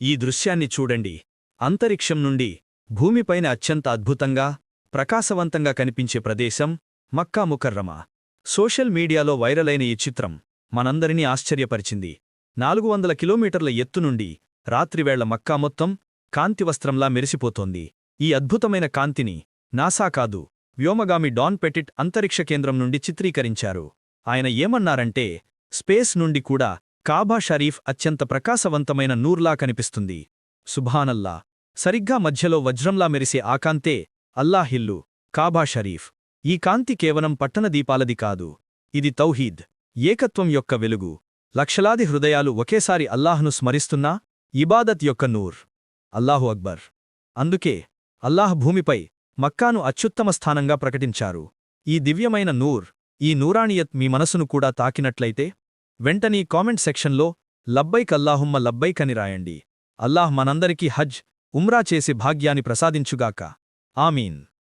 ఈ దృశ్యాన్ని చూడండి. అంతరిక్షం నుండి భూమిపైన అత్యంత అద్భుతంగా ప్రకాశవంతంగా కనిపించే ప్రదేశం మక్కా ముకర్రమ. సోషల్ మీడియాలో వైరలైన ఈ చిత్రం మనందరినీ ఆశ్చర్యపరిచింది. నాలుగు వందల కిలోమీటర్ల ఎత్తు నుండి రాత్రివేళ్ళ మక్కా మొత్తం కాంతివస్త్రంలా మెరిసిపోతోంది. ఈ అద్భుతమైన కాంతిని నాసా కాదు వ్యోమగామి డాన్ పెటిట్ అంతరిక్ష కేంద్రం నుండి చిత్రీకరించారు. ఆయన ఏమన్నారంటే స్పేస్ నుండి కూడా కాబా షరీఫ్ అత్యంత ప్రకాశవంతమైన నూర్లా కనిపిస్తుంది. సుభానల్లా. సరిగ్గా మధ్యలో వజ్రంలా మెరిసే ఆ కాంతే అల్లాహిల్లు కాబా షరీఫ్. ఈ కాంతి కేవలం పట్టణ దీపాలది కాదు. ఇది తౌహీద్ ఏకత్వం యొక్క వెలుగు. లక్షలాది హృదయాలు ఒకేసారి అల్లాహ్ను స్మరిస్తున్నా ఇబాదత్ యొక్క నూర్. అల్లాహు అక్బర్. అందుకే అల్లాహ్ భూమిపై మక్కాను అత్యుత్తమ స్థానంగా ప్రకటించారు. ఈ దివ్యమైన నూర్ ఈ నూరాణియత్ మీ మనసును కూడా తాకినట్లయితే వెంటనీ కామెంట్ సెక్షన్లో లబ్బైక్ అల్లాహుమ్మ లబ్బైక్ అని రాయండి. అల్లాహ్ మనందరికీ హజ్ ఉమ్రా చేసే భాగ్యాన్ని ప్రసాదించుగాక. ఆమీన్.